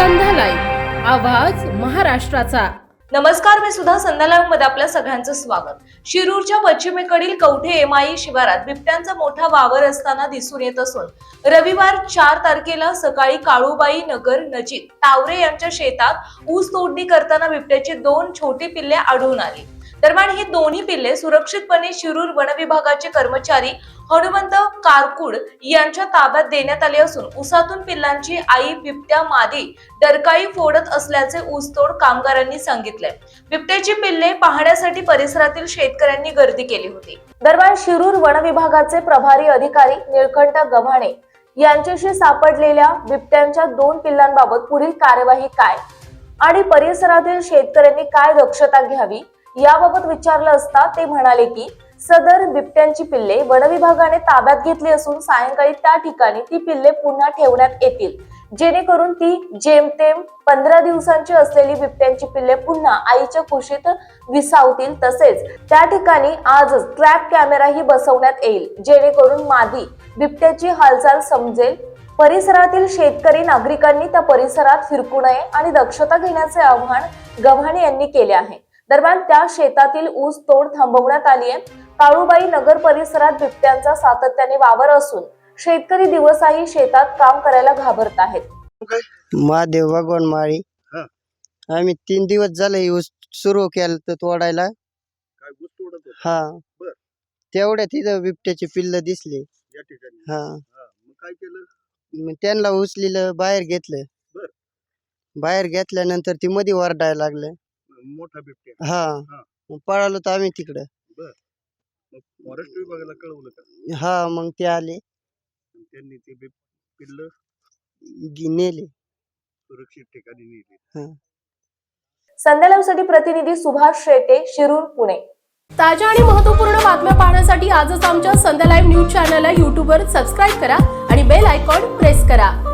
आवाज महाराष्ट्राचा. नमस्कार मी सुधा संध्याला मध्ये आपल्या सगळ्यांचं स्वागत. शिरूरच्या पश्चिमेकडील कवठे एमाई शिवारात बिबट्यांचा मोठा वावर असताना दिसून येत असून रविवार चार तारखेला सकाळी काळूबाई नगर नजीक तावरे यांच्या शेतात ऊस तोडणी करताना बिबट्याची दोन छोटी पिल्ले आढळून आली. दरम्यान ही दोन्ही पिल्ले सुरक्षितपणे शिरूर वन विभागाचे कर्मचारी हनुमंत कारकुड यांच्या ताब्यात देण्यात आले असून उसातून पिल्लांची आई बिबट्या मादी डरकाळी फोडत असल्याचे ऊसतोड कामगारांनी सांगितले. बिबट्याची पिल्ले पाहण्यासाठी परिसरातील शेतकऱ्यांनी गर्दी केली होती. दरम्यान शिरूर वन विभागाचे प्रभारी अधिकारी निळकंठ गव्हाणे यांच्याशी सापडलेल्या बिबट्यांच्या दोन पिल्लांबाबत पुढील कार्यवाही काय? आणि परिसरातील शेतकऱ्यांनी काय दक्षता घ्यावी? याबाबत विचारलं असता ते म्हणाले की सदर बिबट्यांची पिल्ले वनविभागाने ताब्यात घेतली असून सायंकाळी त्या ठिकाणी ती पिल्ले पुन्हा ठेवण्यात येतील. जेणेकरून ती जेमतेम पंधरा दिवसांची असलेली बिबट्यांची पिल्ले पुन्हा आईच्या कुशीत विसावतील तसेच त्या ठिकाणी आजच ट्रॅप कॅमेराही बसवण्यात येईल. जेणेकरून मादी बिबट्याची हालचाल समजेल. परिसरातील शेतकरी नागरिकांनी त्या परिसरात फिरकू नये आणि दक्षता घेण्याचे आवाहन गव्हाणे यांनी केले आहे. दरम्यान त्या शेतातील ऊस तोड थांबवण्यात आली आहे. काळूबाई नगर परिसरात बिबट्यांचा सातत्याने वावर असून शेतकरी दिवसाही शेतात काम करायला घाबरत आहेत. महादेव भगवान माळी. हा. आम्ही तीन दिवस झाले ऊस सुरू केलं तर तोडायला हा. बर. तेवढ्या तिथं बिबट्याची पिल्ल दिसली. या ठिकाणी. हा. मग काय केलं? मग त्यांना उचलीलं बाहेर घेतलं. बर. बाहेर घेतल्यानंतर ती मध्ये वरडायला लागलं. मोठा बिबट्या हा. हा. मग पळालो तर आम्ही तिकडं. मग फॉरेस्ट विभागाला कळवलं का? हा मग ते आले. आणि त्यांनी ते बिब पिल्ल गी- नेले. सुरक्षित ठिकाणी नेली. प्रतिनिधी सुभाष शेटे शिरूर पुणे. ताज्या आणि महत्त्वपूर्ण बातम्या पाहण्यासाठी आजच आमच्या संध्या लाईव्ह न्यूज चॅनलला यूट्यूबवर सबस्क्राईब करा आणि बेल आयकॉन प्रेस करा.